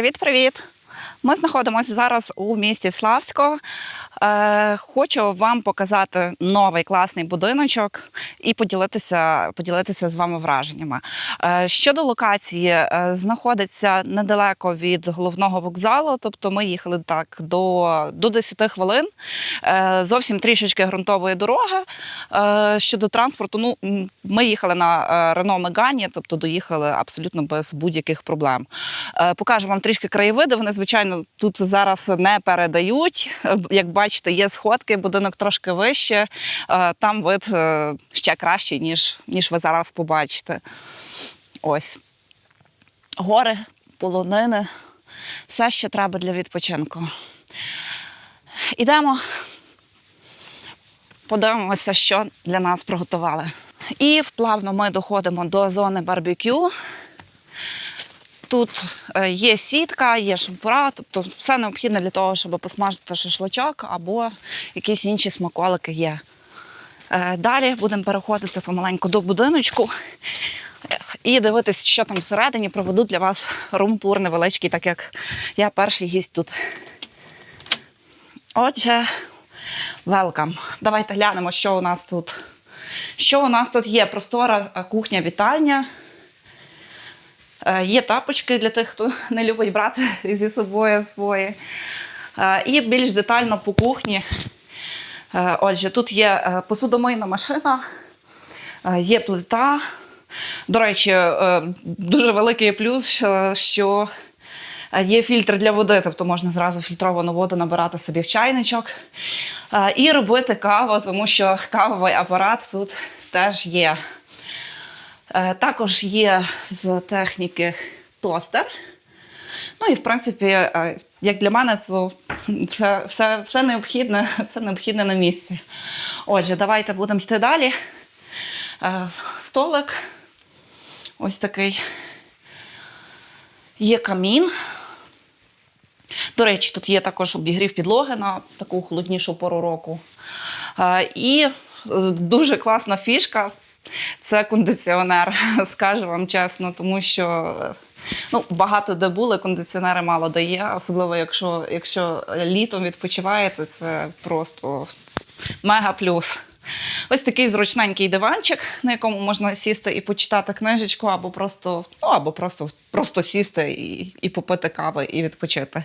Привіт-привіт! Ми знаходимося зараз у місті Славсько. Е, хочу вам показати новий класний будиночок і поділитися, поділитися з вами враженнями. Е, щодо локації, е, знаходиться недалеко від головного вокзалу, тобто ми їхали так до, до 10 хвилин. Е, зовсім трішечки ґрунтової дороги. Е, щодо транспорту, ну ми їхали на е, Рено Мегані, тобто доїхали абсолютно без будь-яких проблем. Е, Покажу вам трішки краєвиди. Вони, звичайно, тут зараз не передають. Е, Як бачите, є сходки, будинок трошки вище. Е, Там вид е, ще кращий, ніж, ніж ви зараз побачите. Ось. Гори, полонини, все, що треба для відпочинку. Ідемо, подивимося, що для нас приготували. І плавно ми доходимо до зони барбекю. Тут е, є сітка, є шампура, тобто все необхідне для того, щоб посмажити шашличок або якісь інші смаколики є. Е, Далі будемо переходити помаленьку до будиночку і дивитися, що там всередині. Проведу для вас рум-тур невеличкий, так як я перший гість тут. Отже, велкам. Давайте глянемо, що у нас тут. Що у нас тут є? Простора е, кухня-вітальня. Е, Є тапочки для тих, хто не любить брати зі собою свої. Е, І більш детально по кухні. Е, Отже, тут є посудомийна машина, є плита. До речі, дуже великий плюс, що- є фільтр для води, тобто можна зразу фільтровану воду набирати собі в чайничок і робити каву, тому що кавовий апарат тут теж є. Е, Також є з техніки тостер. Ну і в принципі, е, як для мене, то все, все, все, необхідне, все необхідне на місці. Отже, давайте будемо йти далі. Е, Столик. Ось такий. Є камін. До речі, тут є також обігрів підлоги на таку холоднішу пору року. І дуже класна фішка. Це кондиціонер, скажу вам чесно, тому що ну, багато де були, кондиціонери мало де є, особливо якщо, якщо літом відпочиваєте, це просто мега плюс. Ось такий зручненький диванчик, на якому можна сісти і почитати книжечку, або просто, ну, або просто, просто сісти і, і попити кави і відпочити.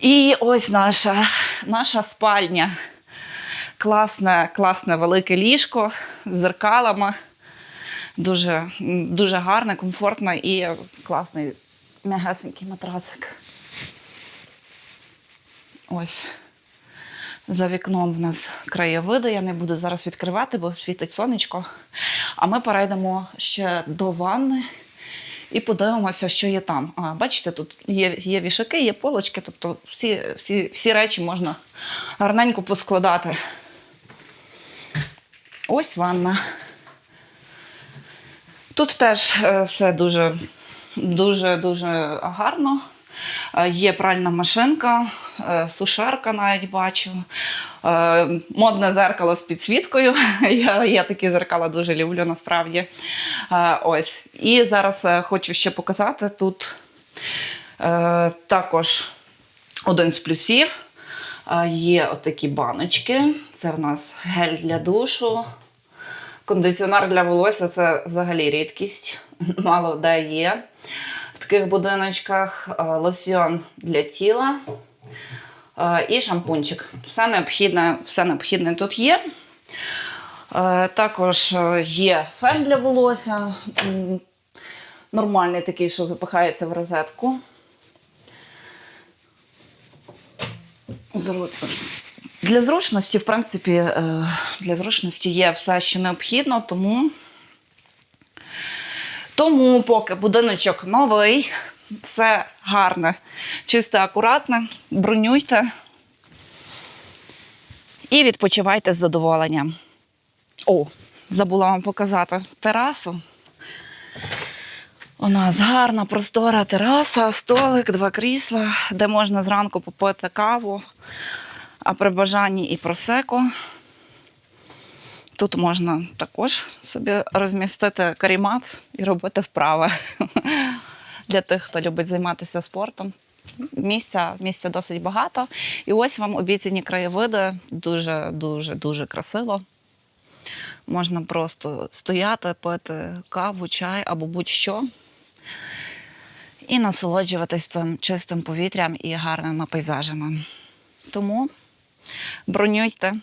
І ось наша, наша спальня. Класне, класне велике ліжко з зеркалами. Дуже, дуже гарне, комфортне і класний м'ягесенький матрасик. Ось. За вікном в нас краєвиди. Я не буду зараз відкривати, бо світить сонечко. А ми перейдемо ще до ванни і подивимося, що є там. А, бачите, тут є, є вішаки, є полочки, тобто всі, всі, всі речі можна гарненько поскладати. Ось ванна. Тут теж е, все дуже, дуже, дуже гарно. Е, Є пральна машинка, е, сушарка навіть бачу. Модне зеркало з підсвіткою. Я, я такі зеркала дуже люблю насправді. Ось. І зараз хочу ще показати тут також один з плюсів. Є отакі баночки. Це в нас гель для душу. Кондиціонер для волосся це взагалі рідкість. Мало де є. В таких будиночках лосьйон для тіла і шампунчик. Все необхідне, все необхідне тут є. Також є фен для волосся. Нормальний такий, що запихається в розетку. Для зручності, в принципі, е, для зручності є все, що необхідно, тому, тому поки будиночок новий, все гарне, чисте, акуратне, бронюйте і відпочивайте з задоволенням. О, забула вам показати терасу. У нас гарна простора тераса, столик, два крісла, де можна зранку попити каву, а при бажанні і просеку. Тут можна також собі розмістити карімат і робити вправи. Для тих, хто любить займатися спортом. Місця місця досить багато. І ось вам обіцяні краєвиди дуже-дуже дуже красиво. Можна просто стояти, пити каву, чай або будь-що і насолоджуватись цим чистим повітрям і гарними пейзажами. Тому бронюйте.